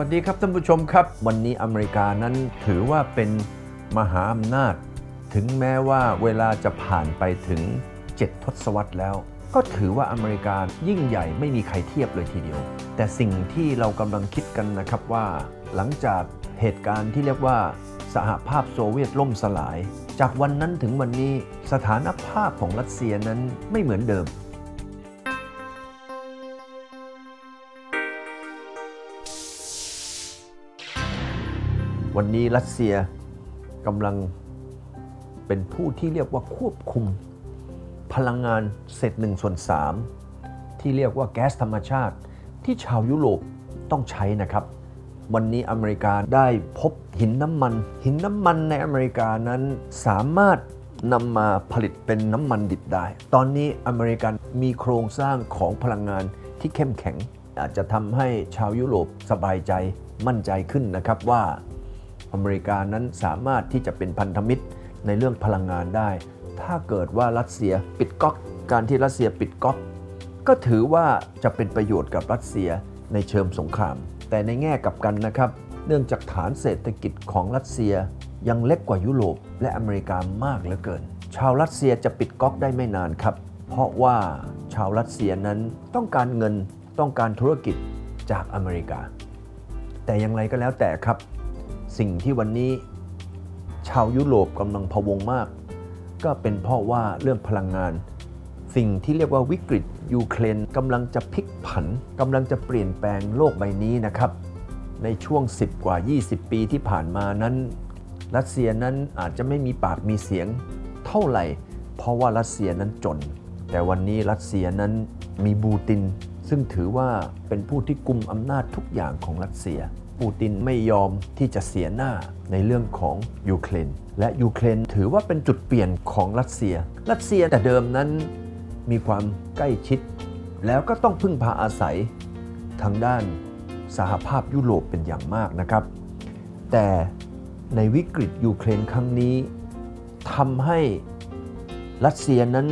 วัสดีครับท่านผู้ชมครับ วันนี้อเมริกานั้นถือว่าเป็นมหาอำนาจ ถึงแม้ว่าเวลาจะผ่านไปถึง 7 ทศวรรษแล้ว ก็ถือว่าอเมริกายิ่งใหญ่ไม่มีใครเทียบเลยทีเดียว แต่สิ่งที่เรากำลังคิดกันนะครับว่า หลังจากเหตุการณ์ที่เรียกว่า สหภาพโซเวียตล่มสลาย จากวันนั้นถึงวันนี้สถานภาพของรัสเซียนั้นไม่เหมือนเดิม วันนี้รัสเซียกำลังเป็นผู้ที่เรียกว่าควบคุมพลังงานเศษหนึ่งส่วนสามที่เรียกว่าแก๊สธรรมชาติที่ชาวยุโรปต้องใช้นะครับ วันนี้อเมริกาได้พบหินน้ำมัน หินน้ำมันในอเมริกานั้นสามารถนำมาผลิตเป็นน้ำมันดิบได้ ตอนนี้อเมริกันมีโครงสร้างของพลังงานที่เข้มแข็ง อาจจะทำให้ชาวยุโรปสบายใจมั่นใจขึ้นนะครับว่า อเมริกานั้นสามารถที่จะเป็นพันธมิตรในเรื่องพลังงานได้ ถ้าเกิดว่ารัสเซียปิดก๊อกการที่รัสเซียปิดก๊อกก็ถือว่าจะเป็นประโยชน์กับรัสเซียในเชิงสงคราม แต่ในแง่กลับกันนะครับ เนื่องจากฐานเศรษฐกิจของรัสเซียยังเล็กกว่ายุโรปและอเมริกามากเหลือเกิน ชาวรัสเซียจะปิดก๊อกได้ไม่นานครับ เพราะว่าชาวรัสเซียนั้นต้องการเงินต้องการธุรกิจจากอเมริกา แต่อย่างไรก็แล้วแต่ครับ สิ่งที่วันนี้ชาวยุโรปกำลังพะวงมาก ก็เป็นเพราะว่าเรื่องพลังงาน สิ่งที่เรียกว่าวิกฤตยูเครนกำลังจะพลิกผันกำลังจะเปลี่ยนแปลงโลกใบนี้นะครับ ในช่วง 10 กว่า 20 ปีที่ผ่านมานั้น รัสเซียนั้นอาจจะไม่มีปากมีเสียงเท่าไหร่ เพราะว่ารัสเซียนั้นจน แต่วันนี้รัสเซียนั้นมีบูติน ซึ่งถือว่าเป็นผู้ที่กุมอำนาจทุกอย่างของรัสเซีย ปูตินไม่ยอมที่จะเสียหน้าในเรื่องของยูเครนและยูเครนถือว่าเป็นจุดเปลี่ยนของรัสเซีย รัสเซียแต่เดิมนั้นมีความใกล้ชิด แล้วก็ต้องพึ่งพาอาศัยทางด้านสหภาพยุโรปเป็นอย่างมากนะครับ แต่ในวิกฤตยูเครนครั้งนี้ทำให้รัสเซียนั้น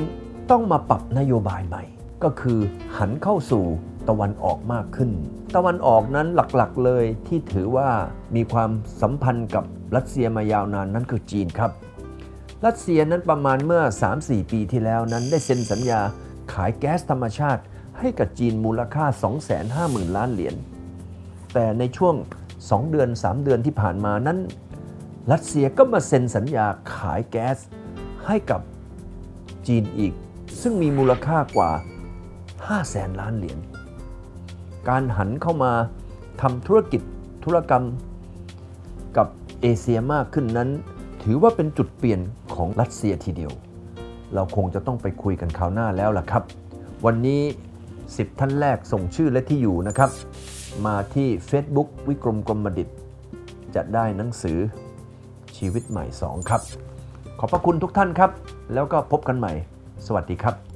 ต้องมาปรับนโยบายใหม่ ก็คือหันเข้าสู่ ตะวันออกมากขึ้น ตะวันออกนั้นหลักๆเลยที่ถือว่ามีความสัมพันธ์กับรัสเซียมายาวนานนั้นคือจีนครับ รัสเซียนั้นประมาณเมื่อ 3-4 ปีที่แล้วนั้นได้เซ็นสัญญาขายแก๊สธรรมชาติให้กับจีนมูลค่า 250,000 ล้านเหรียญ แต่ในช่วง 2 เดือน 3 เดือนที่ผ่านมานั้น รัสเซียก็มาเซ็นสัญญาขายแก๊สให้กับจีนอีก ซึ่งมีมูลค่ากว่า5แสนล้านเหรียญ การหันเข้ามาทำธุรกิจธุรกรรมกับเอเชียมากขึ้นนั้น ถือว่าเป็นจุดเปลี่ยนของรัสเซียทีเดียว เราคงจะต้องไปคุยกันคราวหน้าแล้วล่ะครับ วันนี้ 10 ท่านแรกส่งชื่อและที่อยู่นะครับ มาที่ Facebook วิกรมกรมดิตจะได้หนังสือชีวิตใหม่ 2 ครับ ขอบพระคุณทุกท่านครับ แล้วก็พบกันใหม่ สวัสดีครับ